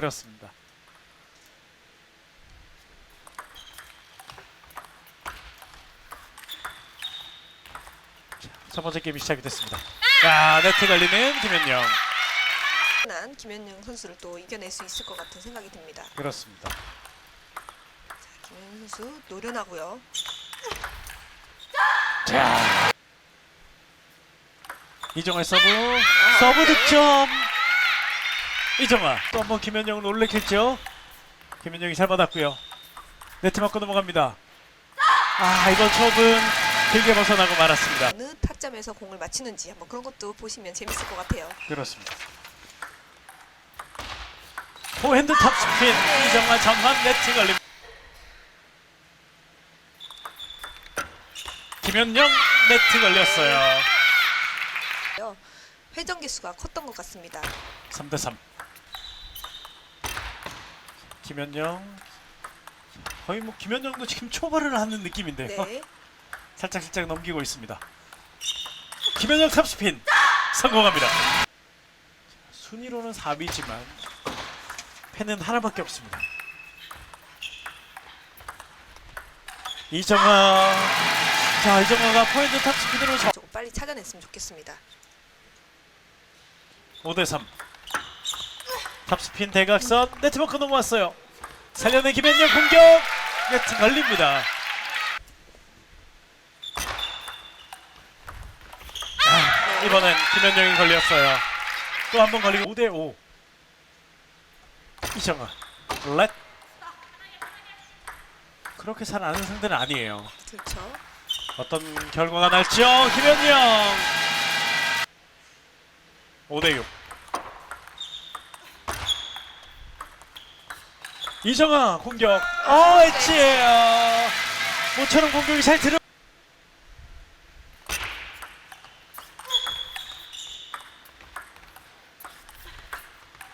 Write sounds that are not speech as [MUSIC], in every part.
그렇습니다. 자, 첫 번째 게임이 시작이 됐습니다. 자, 네트 걸리는 김현영. 난 김현영 선수를 또 이겨낼 수 있을 것 같은 생각이 듭니다. 그렇습니다. 김현영 선수 노련하고요. 자, 이정아 서브, 서브 득점. 이정아 또 한 번 김현영을 놀래켰죠. 김현영이 잘 받았고요. 네트 맞고 넘어갑니다. 아 이번 초업은 길게 벗어나고 말았습니다. 어느 타점에서 공을 맞히는지 한번 그런 것도 보시면 재밌을 것 같아요. 그렇습니다. 포핸드 탑스핀 이정아 전환 네트 걸림. 김현영 네트 걸렸어요. 회전 개수가 컸던 것 같습니다. 3대 3. 김현영 거의 뭐 김현영도 지금 초발을 하는 느낌인데요. 네. [LAUGHS] 살짝 살짝 넘기고 있습니다. 김현영 탑스핀 성공합니다. 순위로는 4위지만 팬은 하나밖에 없습니다. 이정아 자 이정아가 포인트 탑스핀으로 저 빨리 찾아냈으면 좋겠습니다. 5대 3. 탑스핀 대각선 네트워크 넘어왔어요. 살려낸 김현영 공격 네트 걸립니다. 아, 이번엔 김현영이 걸렸어요. 또 한 번 걸리고 5대 5. 이정아 렛. 그렇게 잘 아는 상대는 아니에요. 그렇죠. 어떤 결과가 날지요 김현영 5대 6 이정아 공격. 어 엣지예요. 모처럼 공격이 잘 들어.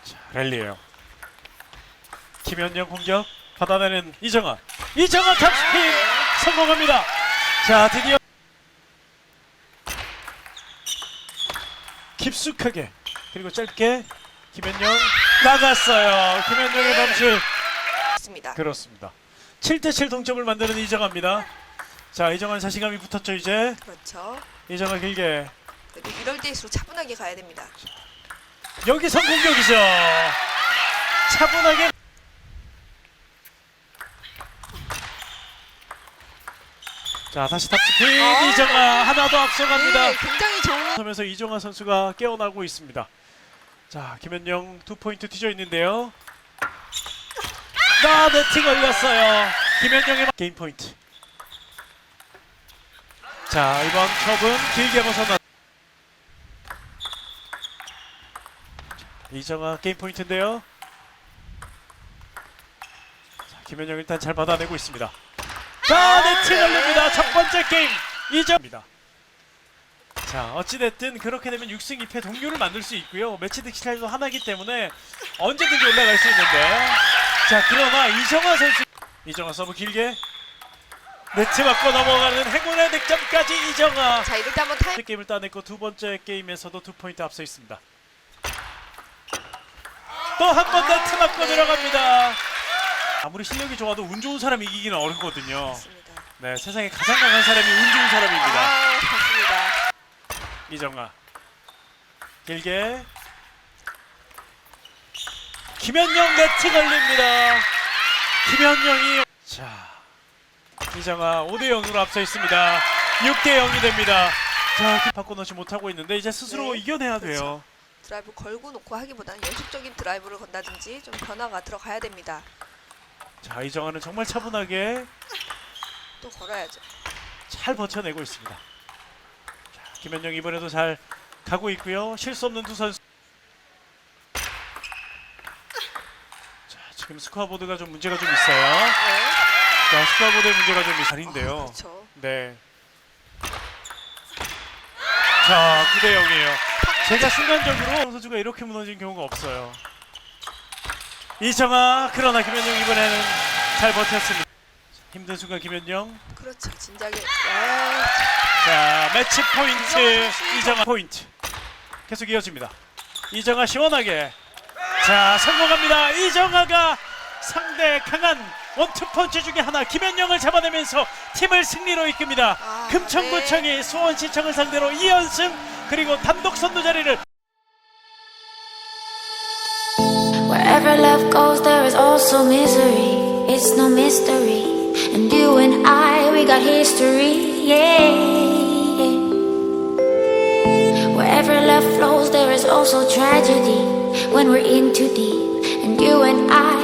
자 랠리에요. 김현영 공격 받아내는 이정아. 이정아 탑스핀 성공합니다. 자 드디어 깊숙하게 그리고 짧게 김현영 나갔어요. 김현영의 범실 있습니다. 그렇습니다 7대7 동점을 만드는 이정아입니다 자 이정아 자신감이 붙었죠 이제 그렇죠. 이정아 길게 그래도 이럴 때일수록 차분하게 가야 됩니다. 여기서 공격이죠 차분하게 자 다시 탑스핀 어. 이정아 하나 더 앞서갑니다 네, 굉장히 좋은 하면서 이종화 선수가 깨어나고 있습니다. 자, 김현영 두 포인트 튀져 있는데요. 나 네트 걸렸어요. 김현영의 게임 포인트. 자, 이번 첩은 길게 벗어나. 이정아 게임 포인트인데요. 자, 김현영 일단 잘 받아내고 있습니다. 자, 네트 걸립니다. 첫 번째 게임 이정입니다. 자 어찌됐든 그렇게 되면 6승 2패 동률을 만들 수 있고요 매치 득 차이도 하나이기 때문에 언제든지 올라갈 수 있는데 자 그러나 이정화 선수. 이정화 서브 길게. 네트 맞고 넘어가는 행운의 득점까지 이정화 자 이럴 때 한번 타임. 첫 게임을 따냈고 두 번째 게임에서도 두 포인트 앞서 있습니다. 또 한 번 네트 맞고 들어갑니다. 아무리 실력이 좋아도 운 좋은 사람이 이기기는 어렵거든요. 있습니다. 네 세상에 가장 강한 사람이 운 좋은 사람입니다. 아, 맞습니다. 이정아. 길게 김현영 네트 걸립니다. 김현영이 자 이정아 5대 0으로 앞서 있습니다. 6대 0이 됩니다. 자 바꿔놓지 못하고 있는데 이제 스스로 네, 이겨내야 그렇죠. 돼요. 드라이브 걸고 놓고 하기보다는 연속적인 드라이브를 건다든지 좀 변화가 들어가야 됩니다. 자 이정아는 정말 차분하게 또 걸어야죠. 잘 버텨내고 있습니다. 자, 김현영 이번에도 잘 가고 있고요. 실수 없는 두 선수 지금 스코어보드가 좀 문제가 좀 있어요 네. 자, 스코어보드의 문제가 좀 아, 다른데요. 그렇죠. 네. 자, 9대 0이에요. 제가 순간적으로 선수가 이렇게 무너진 경우가 없어요. 이정아, 그러나 김현영 이번에는 잘 버텼습니다. 힘든 순간 김현영. 그렇죠. 진작에 아, 자, 매치 포인트. 이정아 포인트. 계속 이어집니다. 이정아 시원하게 자 성공합니다. 이정아가 상대 강한 원투펀치 중에 하나 김현영을 잡아내면서 팀을 승리로 이끕니다. 아, 금천구청이 수원시청을 상대로 2연승 그리고 단독 선두 자리를 Wherever love goes, there is also misery. It's no mystery. And you and I, we got history. Yeah. Wherever love flows, there is also tragedy. When we're in too deep. And you and I,